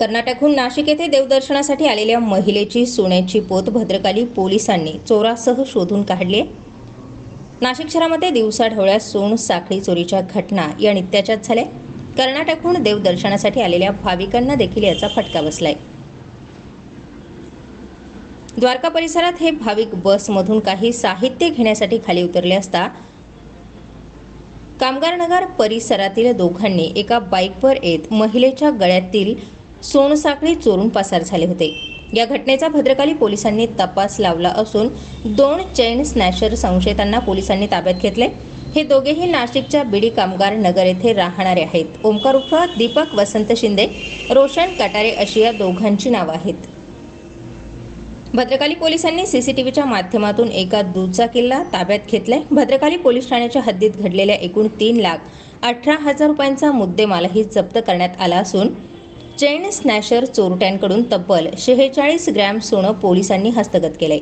कर्नाटकहून नाशिक येथे देवदर्शनासाठी आलेल्या महिलेची सोन्याची पोत भद्रकाली पोलिसांनी चोरासह शोधून काढली. नाशिक शहरामध्ये दिवसाढवळ्या सोन साखळी चोरीच्या घटना या नित्याच्याच झाल्या. कर्नाटकहून देवदर्शनासाठी आलेल्या भाविकांना देखील याचा फटका बसलाय. द्वारका परिसरात हे भाविक बसमधून काही साहित्य घेण्यासाठी खाली उतरले असता कामगारनगर परिसरातील दोघांनी एका बाईकवर येत महिलेच्या गळ्यातील सोनसाखळी चोरून पसार झाले होते. या घटनेचा भद्रकाली पोलिसांनी तपास लावला असून दोन चैन स्नॅशर संशयितांना पोलिसांनी ताब्यात घेतले. हे दोघेही नाशिकच्या बिडी कामगार नगर येथे राहणारे आहेत. ओमकार उर्फ दीपक वसंत शिंदे रोशन कटारे अशी या दोघांची नावं आहेत. भद्रकाली पोलिसांनी सीसीटीव्हीच्या माध्यमातून एका दुचाकीला ताब्यात घेतलाय भद्रकाली पोलीस ठाण्याच्या हद्दीत घडलेल्या एकूण तीन लाख अठरा हजार रुपयांचा मुद्देमालही जप्त करण्यात आला असून चेन स्नॅशर चोरट्यांकडून तब्बल शेहेचाळीस ग्रॅम सोनं पोलिसांनी हस्तगत केलंय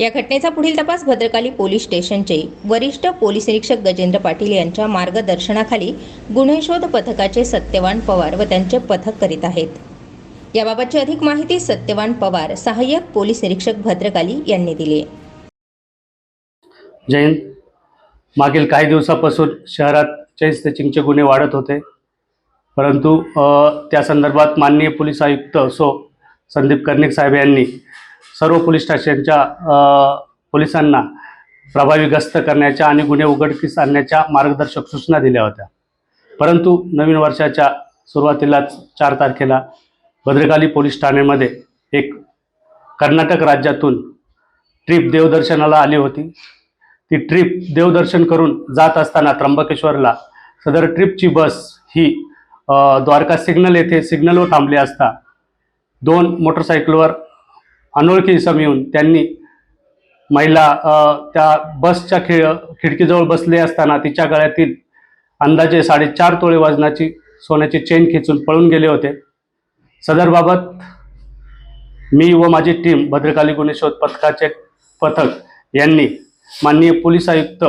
या घटनेचा पुढील तपास भद्रकाली पोलीस स्टेशनचे वरिष्ठ पोलीस निरीक्षक गजेंद्र पाटील यांच्या मार्गदर्शनाखाली गुन्हे शोध पथकाचे सत्यवान पवार व त्यांचे पथक करीत आहेत. याबाबतची अधिक माहिती सत्यवान पवार सहाय्यक पोलीस निरीक्षक भद्रकाली यांनी दिली. जैन मागील काही दिवसापासून शहरात चेन स्नेचिंगचे गुन्हे वाढत होते. परंतु त्या संदर्भात माननीय पोलीस आयुक्त सो संदीप कर्णिक साहेब यांनी सर्व पोलीस स्टेशनच्या पोलिसांना प्रभावी गस्त करण्याच्या आणि गुन्हे उघडकीस आणण्याच्या मार्गदर्शक सूचना दिल्या होत्या. परंतु नवीन वर्षाच्या सुरुवातीलाच चार तारखेला भद्रकाली पोलीस ठाण्यामध्ये एक कर्नाटक राज्यातून ट्रिप देवदर्शनाला आली होती. ती ट्रिप देवदर्शन करून जात असताना त्र्यंबकेश्वरला सदर ट्रिपची बस ही द्वारका सिग्नल येथे सिग्नलवर थांबले असता दोन मोटरसायकलवर अनोळखी इसम येऊन त्यांनी महिला त्या बसच्या खिड खिडकीजवळ बसले असताना तिच्या गळ्यातील अंदाजे साडेचार तोळे वजनाची सोन्याची चेन खेचून पळून गेले होते. सदरबाबत मी व माझी टीम भद्रकाली गुन्हे शोध पथकाचे पथक यांनी माननीय पोलीस आयुक्त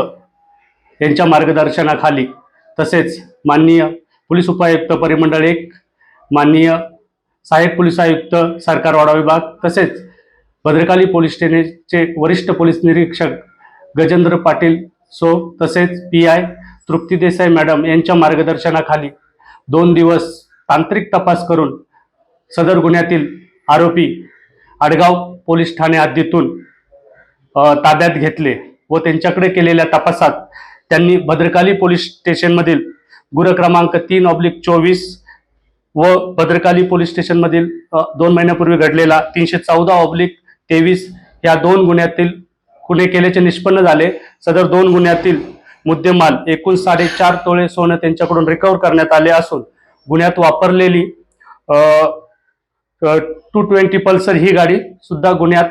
यांच्या मार्गदर्शनाखाली तसेच माननीय पोलीस उपायुक्त परिमंडळ एक माननीय सहाय्यक पोलीस आयुक्त सरकारवाडा विभाग तसेच भद्रकाली पोलीस स्टेशनचे वरिष्ठ पोलीस निरीक्षक गजेंद्र पाटील सो तसेच P I Trupti Desai madam यांच्या मार्गदर्शनाखाली दोन दिवस तांत्रिक तपास करून सदर गुन्ह्यातील आरोपी आडगाव पोलीस ठाणे हद्दीतून ताब्यात घेतले व त्यांच्याकडे केलेल्या तपासात त्यांनी भद्रकाली पोलीस स्टेशनमधील गुर क्रमांक तीन ऑब्लिक चोवीस व भद्रकाली पोलीस स्टेशनमधील दोन महिन्यापूर्वी घडलेला तीनशे चौदा ऑब्लिक तेवीस या दोन गुन्ह्यातील गुन्हे केल्याचे निष्पन्न झाले. सदर दोन गुन्ह्यातील मुद्देमाल एकूण साडेचार तोळे सोनं त्यांच्याकडून रिकव्हर करण्यात आले असून गुन्ह्यात वापरलेली टू ट्वेंटी पल्सर ही गाडी सुद्धा गुन्ह्यात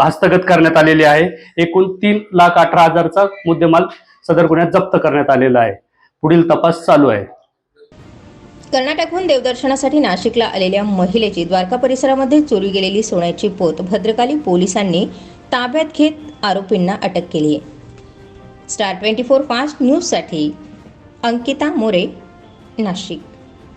हस्तगत करण्यात आलेली आहे. एकूण तीन लाख अठरा हजारचा मुद्देमाल सदर गुन्ह्यात जप्त करण्यात आलेला आहे. पुढील तपास चालू आहे. कर्नाटकहून देवदर्शनासाठी नाशिकला आलेल्या महिलेची द्वारका परिसरामध्ये चोरी गेलेली सोन्याची पोत भद्रकाली पोलिसांनी ताब्यात घेत आरोपींना अटक केली आहे. स्टार ट्वेंटी फोर फास्ट न्यूजसाठी अंकिता मोरे नाशिक.